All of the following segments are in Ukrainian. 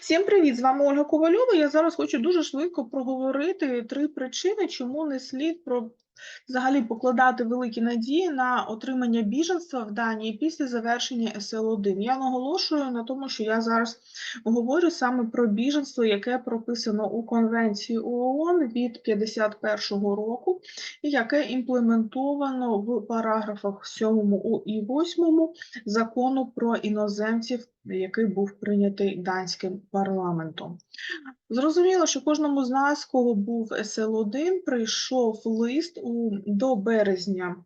Всім привіт! З вами Ольга Ковальова. Я зараз хочу дуже швидко проговорити три причини, чому не слід взагалі покладати великі надії на отримання біженства в Данії після завершення СЛ-1. Я наголошую на тому, що я зараз говорю саме про біженство, яке прописано у Конвенції ООН від 51-го року, і яке імплементовано в параграфах 7 і 8 закону про іноземців, який був прийнятий данським парламентом. Зрозуміло, що кожному з нас, кого був СЛ-1, прийшов лист у, до березня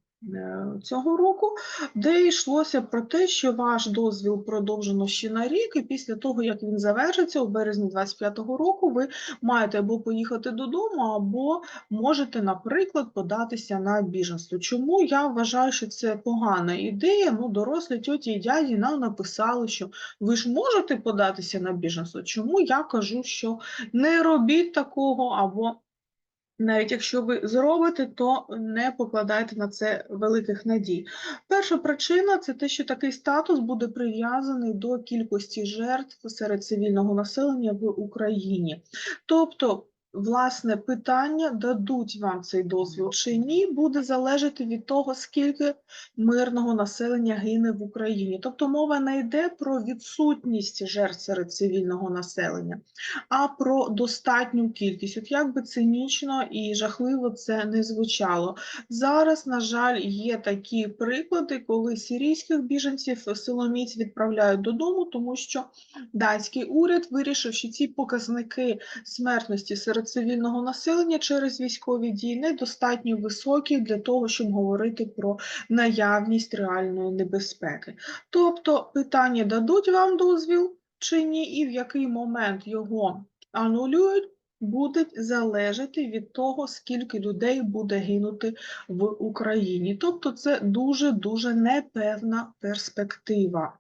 цього року, де йшлося про те, що ваш дозвіл продовжено ще на рік, і після того, як він завершиться у березні 25-го року, ви маєте або поїхати додому, або можете, наприклад, податися на біженство. Чому я вважаю, що це погана ідея? Ну, дорослі тьоті і дяді нам написали, що ви ж можете податися на біженство. Чому я кажу, що не робіть такого, або навіть якщо ви зробите, то не покладайте на це великих надій. Перша причина це те, що такий статус буде прив'язаний до кількості жертв серед цивільного населення в Україні. Тобто, Власне, питання, дадуть вам цей дозвіл чи ні, буде залежати від того, скільки мирного населення гине в Україні. Тобто мова не йде про відсутність жертв серед цивільного населення, а про достатню кількість. От як би цинічно і жахливо це не звучало. Зараз, на жаль, є такі приклади, коли сирійських біженців силоміць відправляють додому, тому що датський уряд вирішив, що ці показники смертності серед цивільного населення через військові дії недостатньо високі для того, щоб говорити про наявність реальної небезпеки. Тобто питання дадуть вам дозвіл чи ні, і в який момент його анулюють. Будуть залежати від того, скільки людей буде гинути в Україні. Тобто це дуже-дуже непевна перспектива.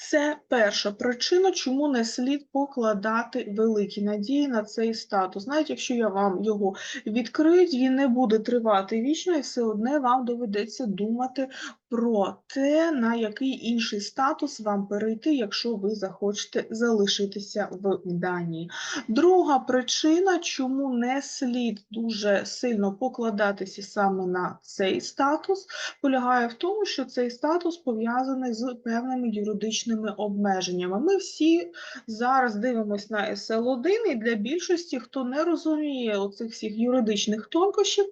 Це перша причина, чому не слід покладати великі надії на цей статус. Навіть якщо я вам його відкрию, він не буде тривати вічно, і все одне вам доведеться думати про те, на який інший статус вам перейти, якщо ви захочете залишитися в Данії. Друга причина, чому не слід дуже сильно покладатися саме на цей статус, полягає в тому, що цей статус пов'язаний з певними юридичними обмеженнями. Ми всі зараз дивимося на СЛ1, і для більшості, хто не розуміє оцих всіх юридичних тонкощів, е,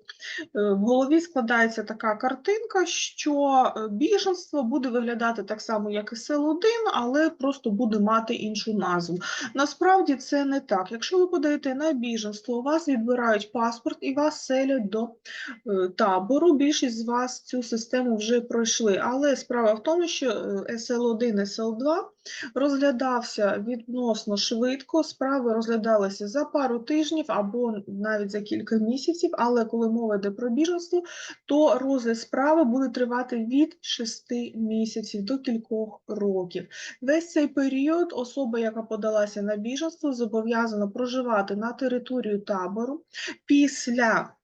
в голові складається така картинка, що е, біженство буде виглядати так само, як і СЛ1, але просто буде мати іншу назву. Насправді це не так. Якщо ви подаєте на біженство, у вас відбирають паспорт і вас селять до е, табору. Більшість з вас цю систему вже пройшли. Але справа в тому, що СЛ1, СЛ2 розглядався відносно швидко. Справи розглядалися за пару тижнів або навіть за кілька місяців. Але коли мова йде про біженство, то розгляд справи буде тривати від 6 місяців до кількох років. Весь цей період особа, яка подалася на біженство, зобов'язана проживати на територію табору після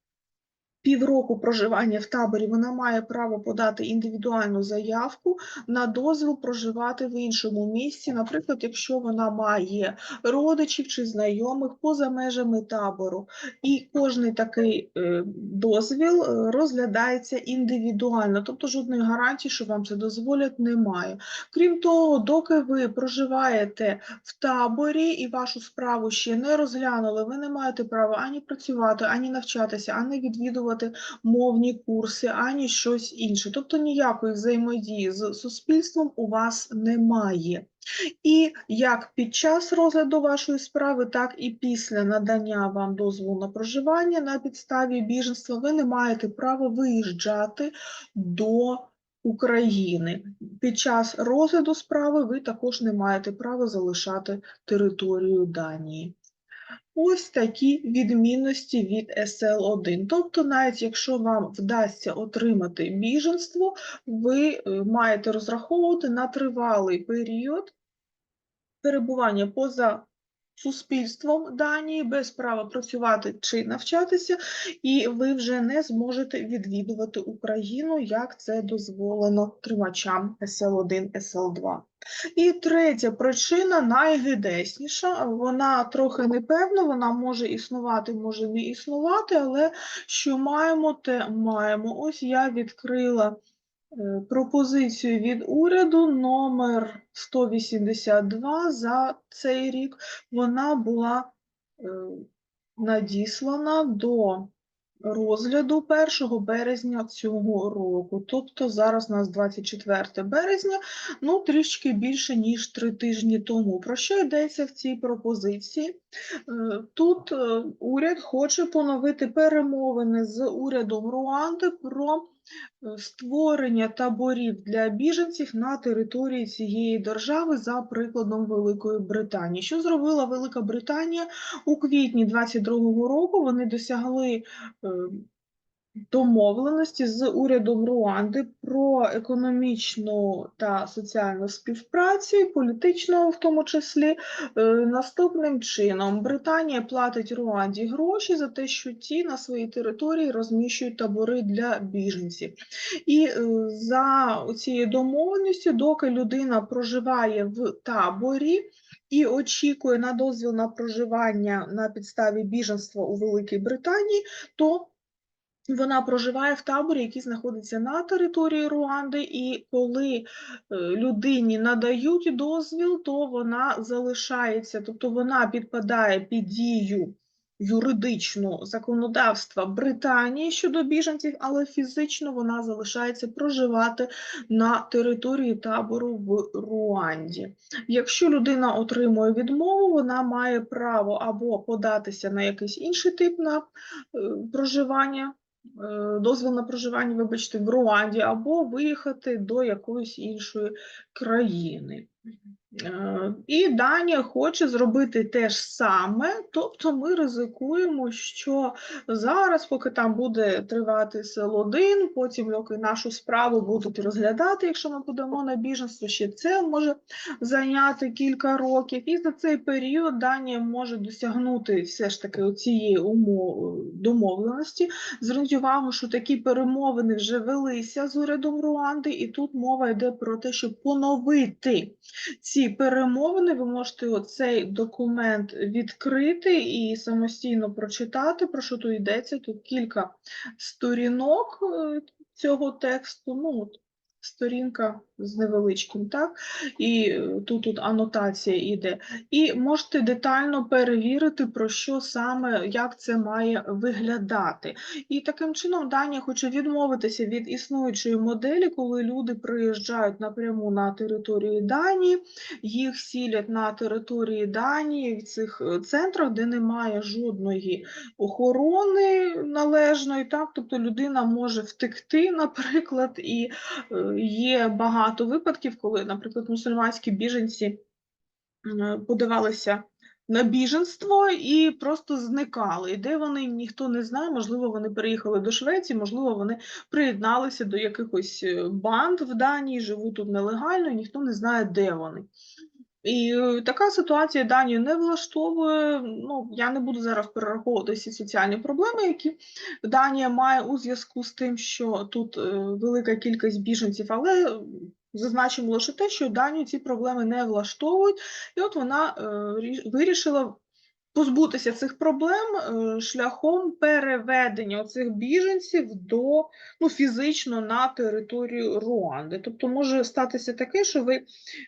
півроку проживання в таборі вона має право подати індивідуальну заявку на дозвіл проживати в іншому місці, наприклад, якщо вона має родичів чи знайомих поза межами табору. І кожний такий е, дозвіл е, розглядається індивідуально, тобто жодної гарантії, що вам це дозволять, немає. Крім того, доки ви проживаєте в таборі і вашу справу ще не розглянули, ви не маєте права ані працювати, ані навчатися, ані відвідувати мовні курси, ані щось інше. Тобто ніякої взаємодії з суспільством у вас немає. І як під час розгляду вашої справи, так і після надання вам дозволу на проживання на підставі біженства, ви не маєте права виїжджати до України. Під час розгляду справи ви також не маєте права залишати територію Данії. Ось такі відмінності від СЛ1. Тобто, навіть якщо вам вдасться отримати біженство, ви е, маєте розраховувати на тривалий період перебування поза суспільством Данії без права працювати чи навчатися, і ви вже не зможете відвідувати Україну, як це дозволено тримачам СЛ1, СЛ2. І третя причина найгидесніша. Вона трохи непевна, вона може існувати, може не існувати, але що маємо, те маємо. Ось я відкрила пропозицію від уряду номер 182 за цей рік. Вона була е, надіслана до розгляду 1 березня цього року. Тобто зараз у нас 24 березня, ну трішки більше, ніж три тижні тому. Про що йдеться в цій пропозиції? Е, Тут е, уряд хоче поновити перемовини з урядом Руанди про е, створення таборів для біженців на території цієї держави за прикладом Великої Британії. Що зробила Велика Британія у квітні 22-го року? Вони досягли е, домовленості з урядом Руанди про економічну та соціальну співпрацю, і політичну в тому числі. Е, Наступним чином Британія платить Руанді гроші за те, що ті на своїй території розміщують табори для біженців. І е, за цією домовленістю, доки людина проживає в таборі і очікує на дозвіл на проживання на підставі біженства у Великій Британії, то вона проживає в таборі, який знаходиться на території Руанди, і коли е, людині надають дозвіл, то вона залишається, тобто вона підпадає під дію юридичну законодавства Британії щодо біженців, але фізично вона залишається проживати на території табору в Руанді. Якщо людина отримує відмову, вона має право або податися на якийсь інший тип на е, проживання дозвіл на проживання, вибачте, в Руанді, або виїхати до якоїсь іншої країни. Е, І Данія хоче зробити те ж саме, тобто ми ризикуємо, що зараз, поки там буде тривати СЛ-1, потім поки нашу справу будуть розглядати, якщо ми подамо на біженство, ще це може зайняти кілька років. І за цей період Данія може досягнути все ж таки цієї умови домовленості. Зверніть увагу, що такі перемовини вже велися з урядом Руанди, і тут мова йде про те, щоб поновити ці перемовини. Ви можете оцей документ відкрити і самостійно прочитати, про що тут йдеться. Тут кілька сторінок е, цього тексту. Ну, от, сторінка з невеличким, так? І е, тут, тут анотація іде. І можете детально перевірити, про що саме, як це має виглядати. І таким чином Данія хоче відмовитися від існуючої моделі, коли люди приїжджають напряму на територію Данії, їх сілять на території Данії в цих е, центрах, де немає жодної охорони належної, так? Тобто людина може втекти, наприклад, і е, є багато випадків, коли, наприклад, мусульманські біженці подавалися на біженство і просто зникали. І де вони ніхто не знає, можливо, вони переїхали до Швеції, можливо, вони приєдналися до якихось е, банд в Данії, живуть тут нелегально, і ніхто не знає, де вони. І е, така ситуація Данію не влаштовує. Ну, я не буду зараз перераховувати всі соціальні проблеми, які Данія має у зв'язку з тим, що тут е, велика кількість біженців, але зазначимо лише те, що Данію ці проблеми не влаштовують, і от вона е, рі- вирішила позбутися цих проблем е, шляхом переведення цих біженців до ну, фізично на територію Руанди. Тобто може статися таке, що ви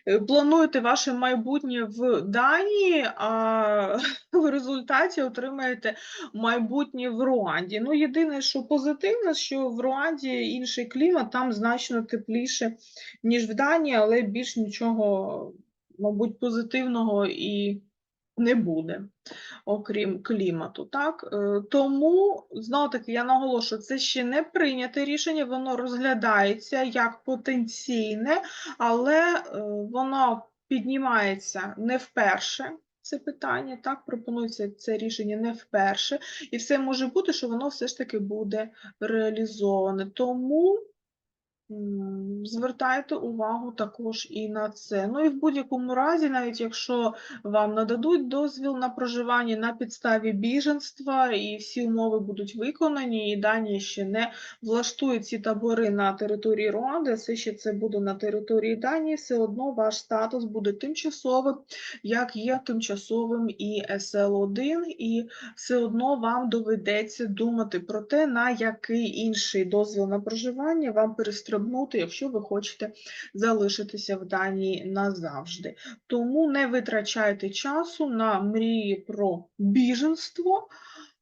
е, плануєте ваше майбутнє в Данії, а в результаті отримаєте майбутнє в Руанді. Ну, єдине, що позитивне, що в Руанді інший клімат, там значно тепліше, ніж в Данії, але більш нічого, мабуть, позитивного і не буде, окрім клімату. Так? Е, Тому, знову таки, я наголошую, це ще не прийняте рішення, воно розглядається як потенційне, але е, воно піднімається не вперше. Це питання, так, пропонується це рішення не вперше, і все може бути, що воно все ж таки буде реалізоване. Тому Звертайте увагу також і на це. Ну і в будь-якому разі, навіть якщо вам нададуть дозвіл на проживання на підставі біженства, і всі умови будуть виконані, і Данія ще не влаштує ці табори на території Руанди, все ще це буде на території Данії, все одно ваш статус буде тимчасовим, як є тимчасовим і СЛ1, і все одно вам доведеться думати про те, на який інший дозвіл на проживання вам перестрибнути, якщо ви хочете залишитися в Данії назавжди. Тому не витрачайте часу на мрії про біженство.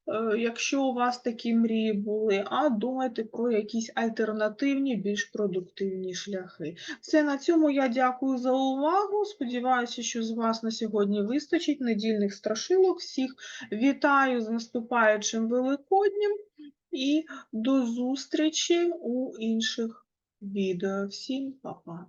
е, Якщо у вас такі мрії були, а думайте про якісь альтернативні, більш продуктивні шляхи. Все на цьому я дякую за увагу. Сподіваюся, що з вас на сьогодні вистачить недільних страшилок. Всіх вітаю з наступаючим Великоднім і до зустрічі у інших відео. Всім па-па!